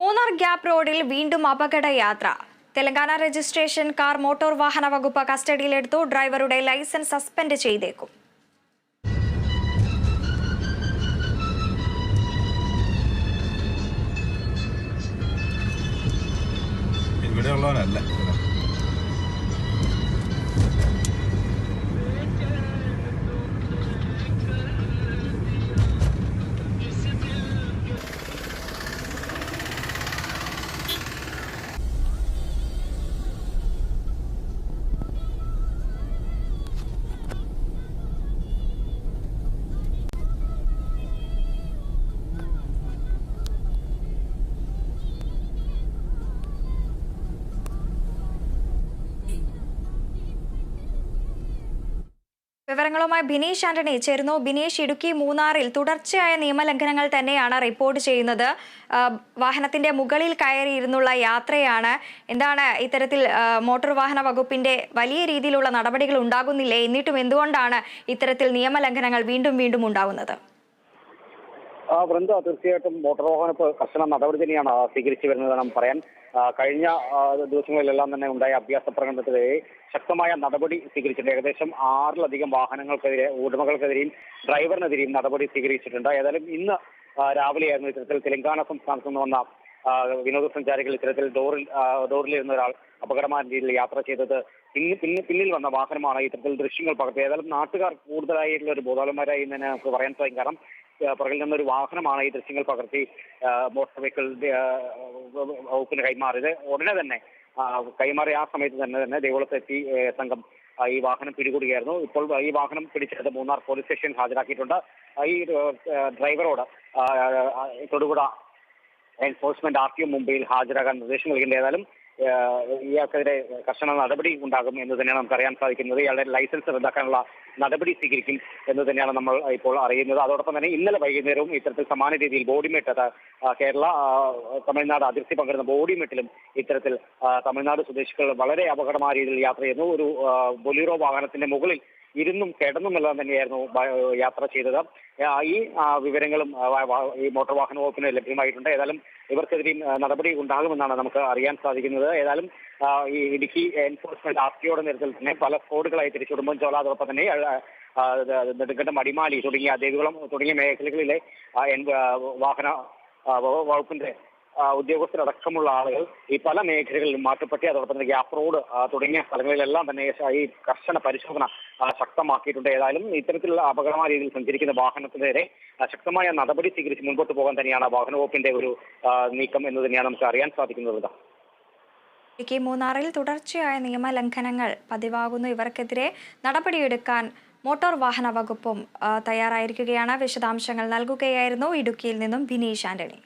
Munnar gap റോഡിൽ വീണ്ടും അപകട യാത്ര തെലങ്കാന രജിസ്ട്രേഷൻ കാർ മോട്ടോർ വാഹന വകുപ്പ് കസ്റ്റഡിയിലെടുത്തു. ഡ്രൈവറുടെ ലൈസൻസ് സസ്പെൻഡ് ചെയ്തേക്കും. ഇവിടെ വിവരങ്ങളുമായി ബിനീഷ് ആന്റണി ചേരുന്നു. ബിനീഷ് ഇടുക്കി മൂന്നാറിൽ തുടർച്ചയായ നിയമലംഘനങ്ങൾ തന്നെയാണ് റിപ്പോർട്ട് ചെയ്യുന്നത്. വാഹനത്തിന്റെ മുകളിൽ കയറിയിരുന്നുള്ള യാത്രയാണ്. എന്താണ് ഇത്തരത്തിൽ മോട്ടോർ വാഹന വകുപ്പിന്റെ വലിയ രീതിയിലുള്ള നടപടികൾ ഉണ്ടാകുന്നില്ലേ? എന്നിട്ടും എന്തുകൊണ്ടാണ് ഇത്തരത്തിൽ നിയമലംഘനങ്ങൾ വീണ്ടും വീണ്ടും ഉണ്ടാകുന്നത് വൃന്ദ തീർച്ചയായിട്ടും മോട്ടോർ വാഹന കർശന നടപടി തന്നെയാണ് സ്വീകരിച്ചു വരുന്നത് നാം പറയാൻ കഴിഞ്ഞ ദിവസങ്ങളിലെല്ലാം തന്നെ ഉണ്ടായ അഭ്യാസ പ്രകടനത്തിനെതിരെ ശക്തമായ നടപടി സ്വീകരിച്ചിട്ടുണ്ട്. ഏകദേശം ആറിലധികം വാഹനങ്ങൾക്കെതിരെ ഉടമകൾക്കെതിരെയും ഡ്രൈവറിനെതിരെയും നടപടി സ്വീകരിച്ചിട്ടുണ്ട്. ഏതായാലും ഇന്ന് രാവിലെയായിരുന്നു ഇത്തരത്തിൽ തെലങ്കാന സംസ്ഥാനത്ത് നിന്ന് വന്ന വിനോദസഞ്ചാരികൾ ഇത്തരത്തിൽ ഡോറിൽ ഡോറിലിരുന്ന ഒരാൾ അപകടമായ രീതിയിൽ യാത്ര ചെയ്തത് പിന്നിൽ പിന്നിൽ പിന്നിൽ വന്ന വാഹനമാണ്. ഇത്തരത്തിൽ ദൃശ്യങ്ങൾ പകർത്തിയത് ഏതായാലും നാട്ടുകാർ കൂടുതലായിട്ടുള്ള ഒരു ബോധാലന്മാരായി എന്ന് തന്നെ നമുക്ക് പറയാൻ സാധിക്കും. കാരണം പുറകിൽ നിന്നൊരു വാഹനമാണ് ഈ ദൃശ്യങ്ങൾ പകർത്തി മോട്ടോർ വെഹിക്കിൾ വകുപ്പിന് കൈമാറിയത്. ഉടനെ തന്നെ കൈമാറി ആ സമയത്ത് തന്നെ തന്നെ ദേവളത്തെത്തി സംഘം ഈ വാഹനം പിടികൂടുകയായിരുന്നു. ഇപ്പോൾ ഈ വാഹനം പിടിച്ചെടുത്ത് മൂന്നാർ പോലീസ് സ്റ്റേഷൻ ഹാജരാക്കിയിട്ടുണ്ട്. ഈ ഡ്രൈവറോട് Thodupuzha enforcement R T O മുംബൈയിൽ ഹാജരാകാൻ നിർദ്ദേശം നൽകിയിട്ടുണ്ട്. ഏതായാലും ഇയാൾക്കെതിരെ കർശന നടപടി ഉണ്ടാകും എന്ന് തന്നെയാണ് നമുക്ക് അറിയാൻ സാധിക്കുന്നത്. ഇയാളുടെ ലൈസൻസ് റദ്ദാക്കാനുള്ള നടപടി സ്വീകരിക്കും എന്ന് തന്നെയാണ് നമ്മൾ ഇപ്പോൾ അറിയുന്നത്. അതോടൊപ്പം തന്നെ ഇന്നലെ വൈകുന്നേരവും ഇത്തരത്തിൽ സമാന രീതിയിൽ ബോഡിമെട്ട് കേരള തമിഴ്നാട് അതിർത്തി പങ്കിടുന്ന ബോഡിമെട്ടിലും ഇത്തരത്തിൽ തമിഴ്നാട് സ്വദേശികൾ വളരെ അപകടമായ രീതിയിൽ യാത്ര ചെയ്യുന്നു. ഒരു ബൊലീറോ വാഹനത്തിന്റെ മുകളിൽ ഇരുന്നും കിടന്നും എല്ലാം തന്നെയായിരുന്നു യാത്ര ചെയ്തത്. ഈ വിവരങ്ങളും ഈ മോട്ടോർ വാഹന വകുപ്പിന് ലഭ്യമായിട്ടുണ്ട്. ഏതായാലും ഇവർക്കെതിരെയും ആ, നടപടി ഉണ്ടാകുമെന്നാണ് നമുക്ക് അറിയാൻ സാധിക്കുന്നത്. ഏതായാലും ഈ ഇടുക്കി എൻഫോഴ്സ്മെന്റ് ആർ ടിയുടെ തന്നെ പല സ്കോഡുകളായി തിരിച്ചു ചോലാതോടൊപ്പം തന്നെ നെടുങ്കണ്ടം അടിമാലി തുടങ്ങിയ ദേവികുളം തുടങ്ങിയ മേഖലകളിലെ വാഹന വകുപ്പിന്റെ ഉദ്യോഗസ്ഥരടക്കമുള്ള ആളുകൾ ഈ പല മേഖലകളിലും മാറ്റപ്പെട്ടി അതോടൊപ്പം തന്നെ ഗ്യാപ് റോഡ് തുടങ്ങിയ സ്ഥലങ്ങളിലെല്ലാം തന്നെ ഈ കർശന പരിശോധന ശക്തമാക്കിയിട്ടുണ്ട്. ഏതായാലും ഇത്തരത്തിലുള്ള അപകടമായ രീതിയിൽ സഞ്ചരിക്കുന്ന വാഹനത്തിനെതിരെ ശക്തമായ നടപടി സ്വീകരിച്ച് മുൻപോട്ട് പോകാൻ തന്നെയാണ് വാഹന വകുപ്പിന്റെ ഒരു നീക്കം എന്ന് തന്നെയാണ് നമുക്ക് അറിയാൻ സാധിക്കുന്നത്. ഇടുക്കി മൂന്നാറിൽ തുടർച്ചയായ നിയമലംഘനങ്ങൾ പതിവാകുന്നു. ഇവർക്കെതിരെ നടപടിയെടുക്കാൻ മോട്ടോർ വാഹന വകുപ്പും തയ്യാറായിരിക്കുകയാണ്. വിശദാംശങ്ങൾ നൽകുകയായിരുന്നു ഇടുക്കിയിൽ നിന്നും ബിനീഷ് ആന്റണി.